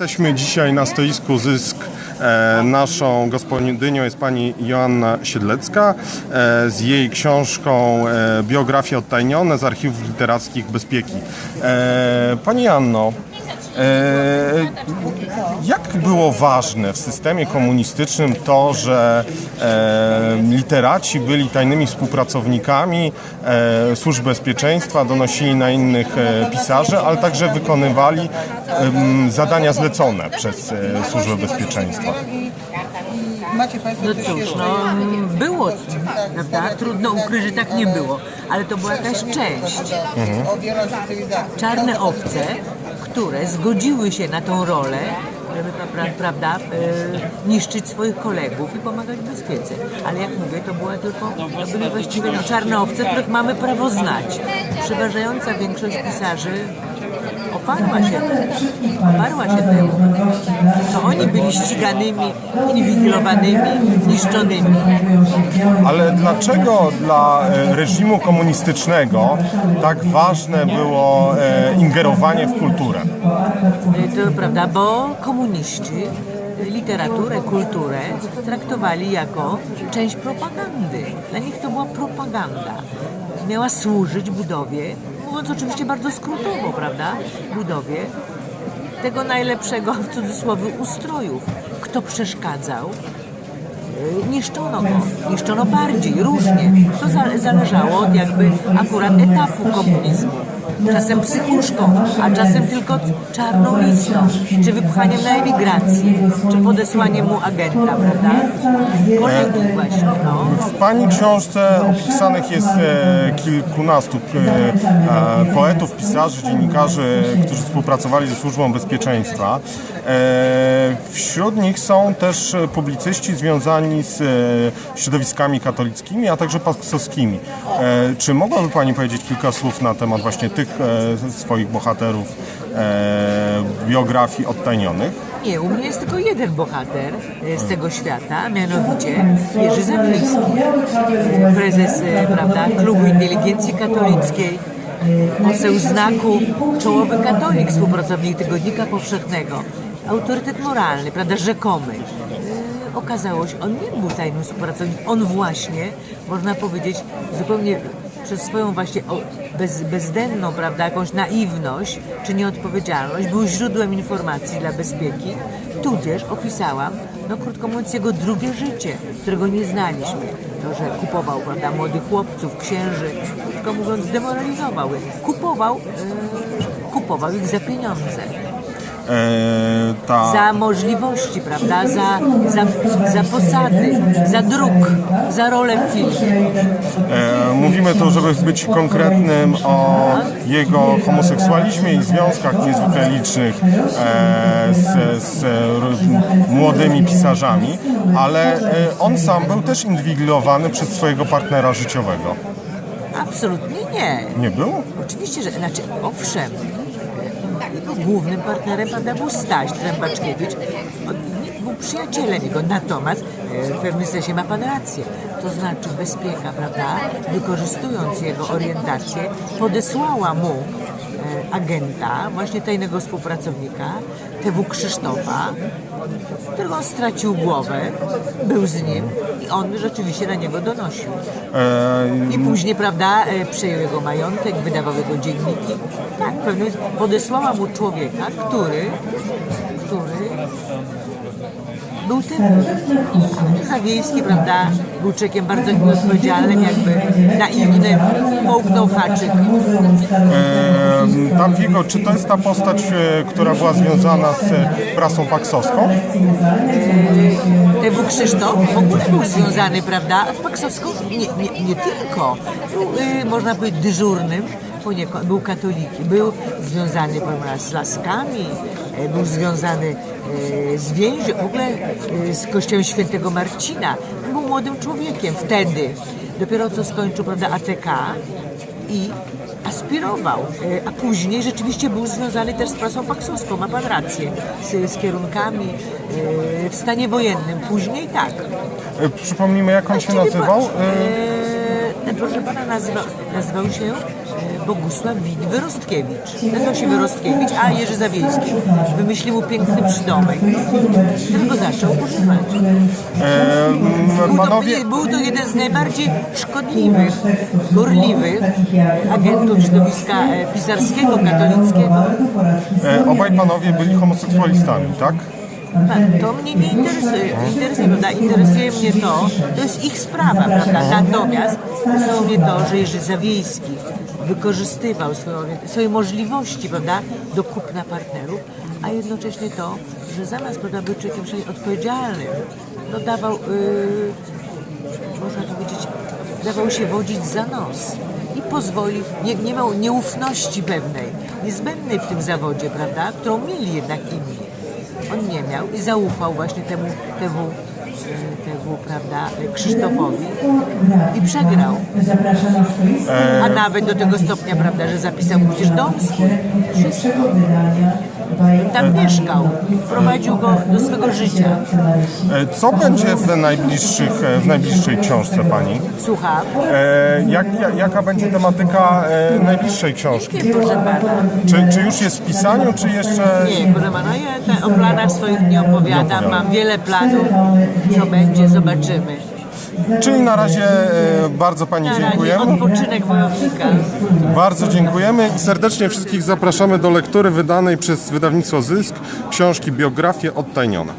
Jesteśmy dzisiaj na stoisku Zysk. E, naszą gospodynią jest pani Joanna Siedlecka e, z jej książką e, Biografie odtajnione z archiwów literackich Bezpieki. Pani Janno, e, jak było ważne w systemie komunistycznym to, że e, literaci byli tajnymi współpracownikami e, służb bezpieczeństwa, donosili na innych e, pisarzy, ale także wykonywali zadania zlecone przez e, służbę bezpieczeństwa. No cóż, no było, prawda? Trudno ukryć, że tak nie było, ale to była jakaś część. Cywilizacji. Czarne owce, które zgodziły się na tą rolę, żeby pra, prawda, e, niszczyć swoich kolegów i pomagać bezpiece. Ale jak mówię, to była tylko, to były właściwie no, czarne owce, których mamy prawo znać. Przeważająca większość pisarzy oparła się, oparła się temu. Byli ściganymi, inwigilowanymi, niszczonymi. Ale dlaczego dla e, reżimu komunistycznego tak ważne było e, ingerowanie w kulturę? To prawda, bo komuniści literaturę, kulturę traktowali jako część propagandy. Dla nich to była propaganda. Miała służyć budowie, mówiąc oczywiście bardzo skrótowo, prawda, budowie tego najlepszego, w cudzysłowie, ustrojów. Kto przeszkadzał, y, niszczono go, niszczono bardziej, różnie. To za- zależało od jakby akurat etapu komunizmu. Czasem psychuszką, a czasem tylko czarną listą, czy wypchaniem na emigrację, czy podesłaniem mu agenta, prawda? Kolegów właśnie, no. W Pani książce opisanych jest e, kilkunastu e, e, poetów, pisarzy, dziennikarzy, którzy współpracowali ze Służbą Bezpieczeństwa. Wśród nich są też publicyści związani z środowiskami katolickimi, a także paksowskimi. Czy mogłaby Pani powiedzieć kilka słów na temat właśnie tych e, swoich bohaterów e, biografii odtajnionych? Nie, u mnie jest tylko jeden bohater e, z tego świata, mianowicie Jerzy Zagliński, e, prezes prawda, Klubu Inteligencji Katolickiej, poseł znaku, czołowy katolik, współpracownik Tygodnika Powszechnego, autorytet moralny, prawda, rzekomy. Okazało się, on nie był tajnym współpracownikiem, on właśnie, można powiedzieć, zupełnie przez swoją właśnie bez, bezdenną, prawda, jakąś naiwność czy nieodpowiedzialność był źródłem informacji dla bezpieki, tudzież opisałam, no krótko mówiąc, jego drugie życie, którego nie znaliśmy. To, że kupował, prawda, młodych chłopców, księży, krótko mówiąc, demoralizował je. Kupował, e, kupował ich za pieniądze ta... za możliwości, prawda? Za, za, za posady, za druk, za rolę w filmie. E, Mówimy tu, żeby być konkretnym o jego homoseksualizmie i związkach niezwykle licznych e, z, z młodymi pisarzami, ale e, on sam był też inwigilowany przez swojego partnera życiowego. Absolutnie nie. Nie był? Oczywiście, że, znaczy, owszem, głównym partnerem prawda, był Staś Trębaczkiewicz. Był przyjacielem jego, natomiast e, w pewnym sensie ma pan rację. To znaczy bezpieka, prawda, wykorzystując jego orientację, podesłała mu e, agenta, właśnie tajnego współpracownika, TW Krzysztofa, którego on stracił głowę, był z nim i on rzeczywiście na niego donosił. E, I później, prawda, e, przejął jego majątek, wydawał jego dzienniki. Tak, pewnie podesłała mu człowieka, który, który był tym Zawiejski, prawda, był człowiekiem bardzo nieodpowiedzialnym, jakby naiwnym, połknął haczyk. e, tam Wigo, czy to jest ta postać, e, która była związana z e, prasą paksowską? TW Krzysztof w ogóle był związany, prawda, z Paksowską, nie, nie, nie tylko, był, y, można powiedzieć, dyżurnym, poniekąd, był katolikiem, był związany z Laskami, był związany e, z więzią, w ogóle e, z kościołem świętego Marcina. Był młodym człowiekiem wtedy, dopiero co skończył, prawda, ATK i aspirował, e, a później rzeczywiście był związany też z prasą paksowską, ma pan rację, z, z kierunkami e, w stanie wojennym. Później tak. E, Przypomnijmy, jak on się nazywał? pan- E, e, proszę pana, nazywał, nazywał się e, Bogusław Wit Wyrostkiewicz. Nazywał się Wyrostkiewicz, a Jerzy Zawiejski wymyślił mu piękny przydomek, którego zaczął używać. E, Był to, był to jeden z najbardziej szkodliwych, gorliwych agentów środowiska e, pisarskiego, katolickiego. e, obaj panowie byli homoseksualistami, tak? Tak, To mnie nie interesuje, interesuje, prawda? interesuje mnie to, to jest ich sprawa, prawda? Natomiast interesuje mnie to, że Jerzy Zawiejski wykorzystywał swoje możliwości, prawda, do kupna partnerów, a jednocześnie to, że zamiast, prawda, być człowiekiem odpowiedzialnym, no dawał, yy, można powiedzieć, dawał się wodzić za nos i pozwolił, nie, nie miał nieufności pewnej, niezbędnej w tym zawodzie, prawda, którą mieli jednak inni. On nie miał i zaufał właśnie temu, temu, prawda, Krzysztofowi i przegrał. A nawet do tego stopnia, prawda, że zapisał przecież dom swój, wszystko. Tam mieszkał, prowadził go do swego życia. E, co będzie w, najbliższych, e, w najbliższej książce pani? Słucham. E, jak, ja- jaka będzie tematyka e, najbliższej książki? Nie, proszę pana. Czy, czy już jest w pisaniu, czy jeszcze... Nie, proszę pana, ja te, o planach swoich nie opowiadam. Mam wiele planów, co będzie, zobaczymy. Czyli na razie e, bardzo pani Na razie dziękujemy. odpoczynek wojownika. Bardzo dziękujemy i serdecznie wszystkich zapraszamy do lektury wydanej przez wydawnictwo Zysk książki Biografie odtajnione.